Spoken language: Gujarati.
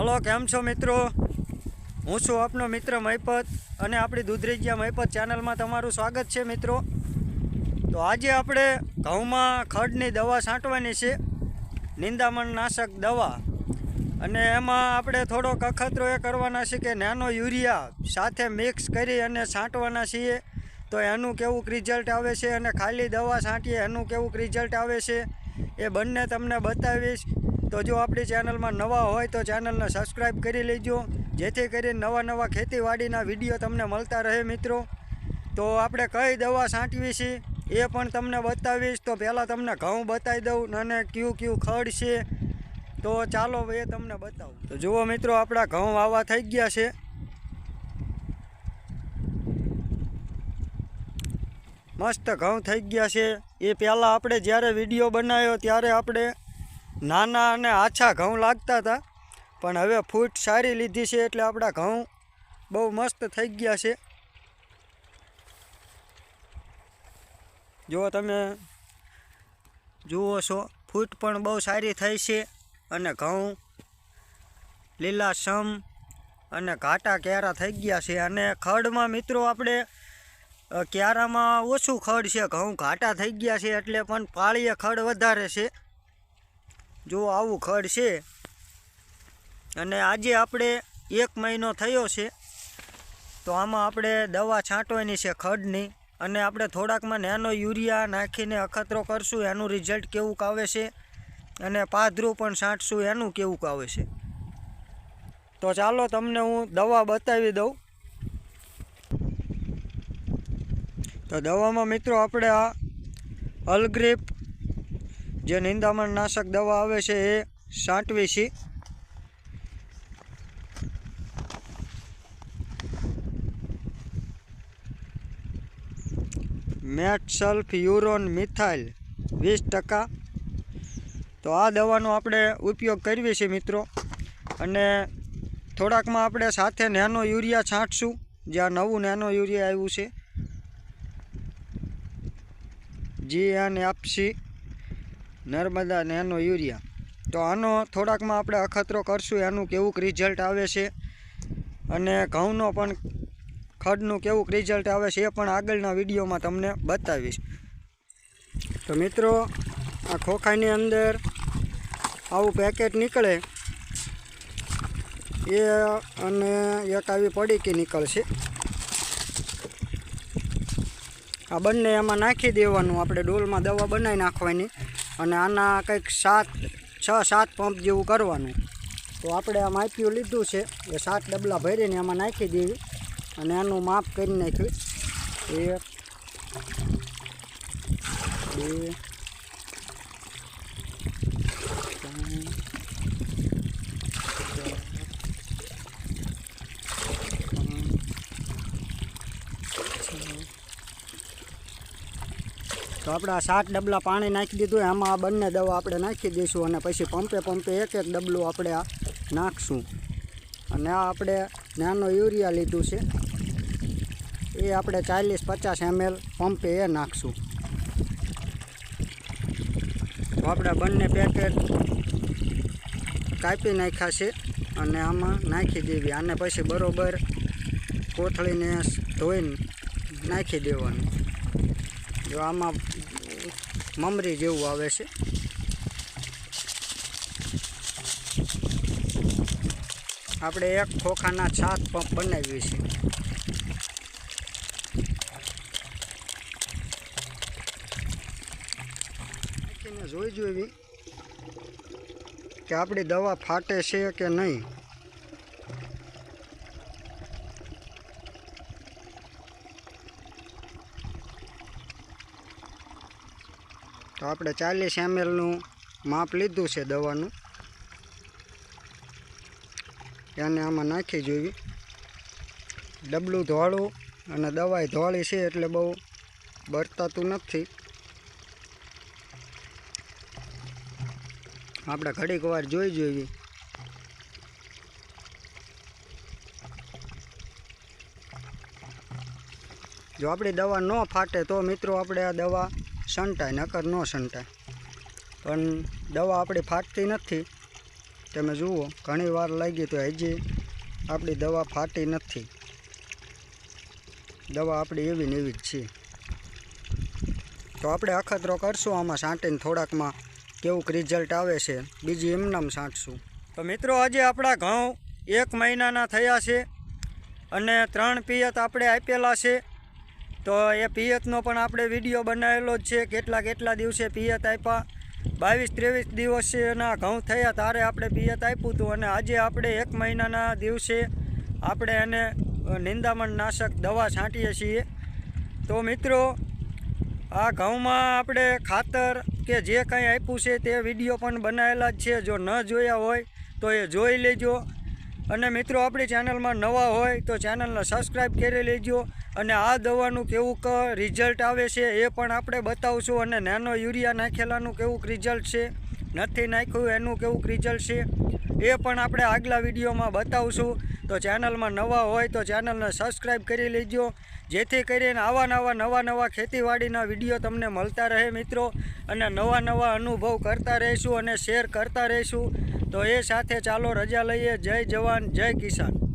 હલો, કેમ છો મિત્રો? હું છું આપનો મિત્ર મહિપત અને આપણી દૂધરેજિયા મહિપત ચેનલમાં તમારું સ્વાગત છે મિત્રો. તો આજે આપણે ઘઉંમાં ખડની દવા છાંટવાની છે, નિંદામણ નાશક દવા. અને એમાં આપણે થોડોક અખતરો એ કરવાના છે કે નાનો યુરિયા સાથે મિક્સ કરી અને છાંટવાના છીએ. તો એનું કેવું રિઝલ્ટ આવે છે અને ખાલી દવા છાંટીએ એનું કેવું રિઝલ્ટ આવે છે, એ બંને તમને બતાવીશ. તો જો આપણી ચેનલમાં નવા હોય તો ચેનલને સબસ્ક્રાઈબ કરી લેજો. જેથી કરીને નવા નવા ખેતીવાડીના વીડિયો તમને મળતા રહે મિત્રો. તો આપણે કઈ દવા છાંટવી છે એ પણ તમને બતાવીશ. તો પહેલાં તમને ઘઉં બતાવી દઉં અને ક્યુ ક્યુ ખડ છે. તો ચાલો એ તમને બતાવું. તો જુઓ મિત્રો, આપણા ઘઉં વાવા થઈ ગયા છે. મસ્ત ઘઉં થઈ ગયા છે. એ પહેલાં આપણે જ્યારે વીડિયો બનાવ્યો, ત્યારે આપણે નાના અને આછા ઘઉં લાગતા હતા, પણ હવે ફૂટ સારી લીધી છે એટલે આપણા ઘઉં બહુ મસ્ત થઈ ગયા છે. જો તમે જુઓ છો, ફૂટ પણ બહુ સારી થઈ છે અને ઘઉં લીલા સમ અને ઘાટા ક્યારા થઈ ગયા છે. અને ખડમાં મિત્રો આપણે ક્યારામાં ઓછું ખડ છે, ઘઉં ઘાટા થઈ ગયા છે એટલે પણ પાળીએ ખડ વધારે છે. જો આવું ખડ છે, અને આજે આપણે એક મહિનો થયો છે, તો આમાં આપણે દવા છાંટવાની છે ખડની, અને આપણે થોડાકમાં નાનો યુરિયા નાખીને અખતરો કરશું, એનું રિઝલ્ટ કેવું આવે છે, અને પાધરું પણ છાંટશું, એનું કેવું આવે છે. તો ચાલો તમને હું દવા બતાવી દઉં. તો દવામાં મિત્રો આપણે આ અલગ્રીપ જે નિંદામણ નાશક દવા આવે છે એ છાંટવી છે. મેટ સલ્ફ યુરોન મિથાઇલ વીસ ટકા. તો આ દવાનો આપણે ઉપયોગ કરીએ છીએ મિત્રો. અને થોડાકમાં આપણે સાથે નેનો યુરિયા છાંટશું. જે આ નવું નેનો યુરિયા આવ્યું છે. જી એને આપસી નર્મદા નેનો યુરિયા. તો આનો થોડાકમાં આપણે અખતરો કરશું, એનું કેવું રિઝલ્ટ આવે છે અને ઘઉંનો પણ ખડનું કેવું રિઝલ્ટ આવે છે એ પણ આગળના વિડીયોમાં તમને બતાવીશ. તો મિત્રો, આ ખોખાની અંદર આવું પેકેટ નીકળે એ અને એક આવી પડીકી નીકળશે. આ બંને એમાં નાખી દેવાનું, આપણે ડોલમાં દવા બનાવી નાખવાની. અને આના કંઈક સાત, છ, સાત પંપ જેવું કરવાનું. તો આપણે આ માપ્યું લીધું છે. એ સાત ડબલા ભરીને એમાં નાખી દેવી અને એનું માપ કરી નાખ્યું. એક, બે Thank છ તો આપણે આ સાત ડબલા પાણી નાખી દીધું. એમાં આ બંને દવા આપણે નાખી દઈશું અને પછી પંપે પંપે એક એક ડબલું આપણે આ નાખશું. અને આ આપણે નાનો યુરિયા લીધું છે. એ આપણે ચાલીસ પચાસ એમએલ પંપે એ નાખશું. તો આપણે બંને પેકેટ કાપી નાખ્યા છે અને આમાં નાખી દેવી. અને પછી બરોબર કોથળીને ધોઈને નાખી દેવાનું. જો આમાં મમરી જેવું આવે છે. આપણે એક ખોખાના છાત પંપ બનાવીએ છીએ. જોઈ જોઈવી કે આપણી દવા ફાટે છે કે નહીં? તો આપણે ચાલીસ એમએલનું માપ લીધું છે દવાનું. એને આમાં નાખી જોવી ડબલું ધોળું અને દવાઈ ધોળી છે એટલે બહુ બરતાતું નથી. આપણે ઘડીક વાર જોઈ જોઈએ જો આપણી દવા ન ફાટે તો મિત્રો આપણે આ દવા સંટાય, નકર ન સંટાય. પણ દવા આપણી ફાટતી નથી. તમે જુઓ, ઘણી વાર લાગી તો હજી આપણી દવા ફાટી નથી. દવા આપણી એવી ને એવી જ છે. તો આપણે અખતરો કરશું આમાં છાંટીને થોડાકમાં કેવું રિઝલ્ટ આવે છે. બીજી એમનામ છાંટશું. તો મિત્રો, આજે આપણા ઘઉં એક મહિનાના થયા છે અને ત્રણ પિયત આપણે આપેલા છે. તો એ પિયતનો પણ આપણે વીડિયો બનાવેલો જ છે. કેટલા કેટલા દિવસે પિયત આપ્યા? બાવીસ ત્રેવીસ દિવસના ઘઉં થયા ત્યારે આપણે પિયત આપ્યું હતું અને આજે આપણે એક મહિનાના દિવસે આપણે એને નિંદામણ નાશક દવા છાંટીએ છીએ. તો મિત્રો, આ ઘઉંમાં આપણે ખાતર કે જે કંઈ આપ્યું છે તે વીડિયો પણ બનાવેલા જ છે. જો ન જોયા હોય તો એ જોઈ લેજો. અને મિત્રો, આપણી ચેનલમાં નવા હોય તો ચેનલને સબસ્ક્રાઈબ કરી લેજો અને આ દવાનું કેવું રિઝલ્ટ આવે છે એ પણ આપણે બતાવશું અને નાનો યુરિયા નાખેલાનું કેવું રિઝલ્ટ છે, નથી નાખ્યું એનું કેવું રિઝલ્ટ છે, એ પણ આપણે આગલા વિડીયોમાં બતાવશું. તો ચેનલમાં નવા હોય તો ચેનલને સબસ્ક્રાઈબ કરી લેજો, જેથી કરીને આવા નવા નવા નવા ખેતીવાડીના વીડિયો તમને મળતા રહે મિત્રો. અને નવા નવા અનુભવ કરતા રહીશું અને શેર કરતા રહીશું. તો એ સાથે ચાલો રજા લઈએ. જય જવાન જય કિસાન.